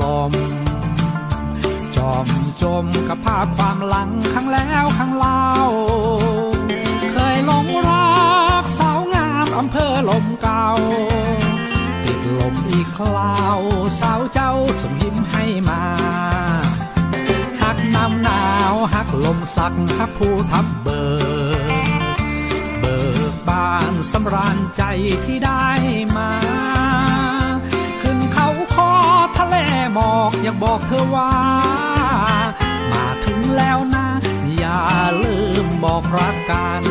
ลม จอมจมกับภาพความหลังครั้งแล้วครั้งเล่า เคยหลงรักสาวงามอำเภอลมเก่า ติดลมอีกคราวสาวเจ้าส่งยิ้มให้มาหักน้ำหนาวหักลมสักหักผู้ทับเบิกเบิกบานสำราญใจที่ได้มา จะบอกเธอว่า มาถึงแล้วนะ อย่าลืมบอกรักกัน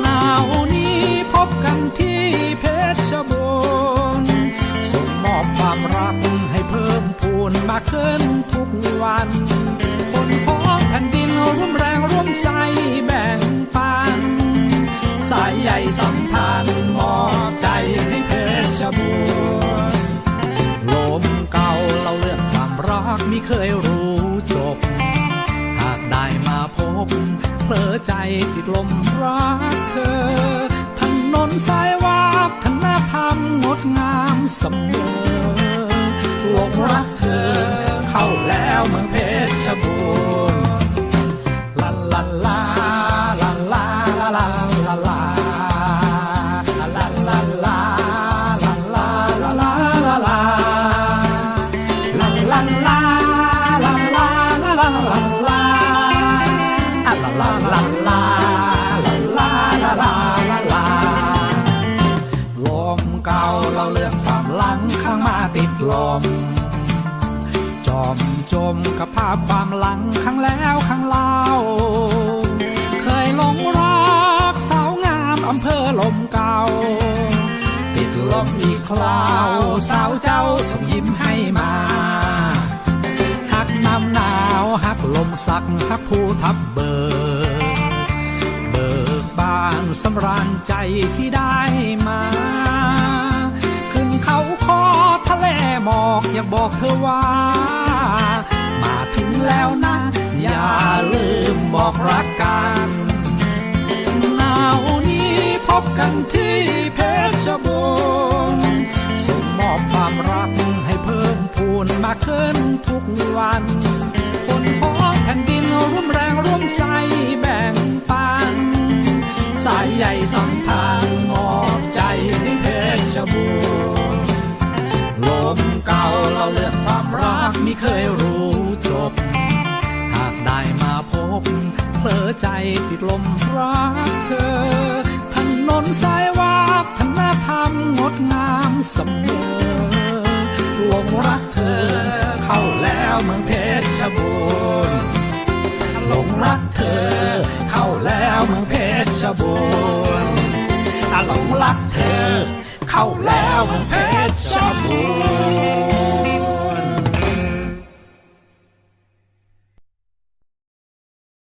หนาวนี้พบกันที่เพชรบูรณ์ส่งมอบความรักให้เพิ่มพูนมากขึ้นทุกวัน กมิเคยรู้จบ หากได้มาพบเผลอใจติดลมรักเธอถนนสายวากธนธรรมงดงามเสมอหลงรักเธอ เข้าแล้วเมืองเพชรบูร ลาลาลาลาลาลาลาลาลมเก่าเราเลื่องความหลังข้างมาติดลม จอมจมกับภาพความหลังข้างแล้วข้างล่าาวหักลมสักหักผู้ทับเบิกเบิกบานสำราญใจที่ได้มา ขึ้นเขาคอทะเลหมอกอยากบอกเธอว่า มาถึงแล้วนะ อย่าลืมบอกรักกันหนาวนี้พบกันที่เพชรบูรณ์ส่งมอบความรักให้เพิ่มพูนมากขึ้นทุกวัน แผ่นดินร่วมแรงร่วมใจแบ่งปัน สายใหญ่สัมพันธ์มอบใจให้เพชรบูรณ์ลมเก่าเราเลือกความรักไม่เคยรู้จบ หากได้มาพบเพลอใจติดลมรักเธอถนนสายวัฒนธรรมงดงามเสมอหลงรักเธอเข้าแล้วเมืองเพชรบูรณ์ รักเธอ เข้าแล้วเมืองเพชรบูรณ์อาหลงรักเธอ เข้าแล้วเมืองเพชรบูรณ์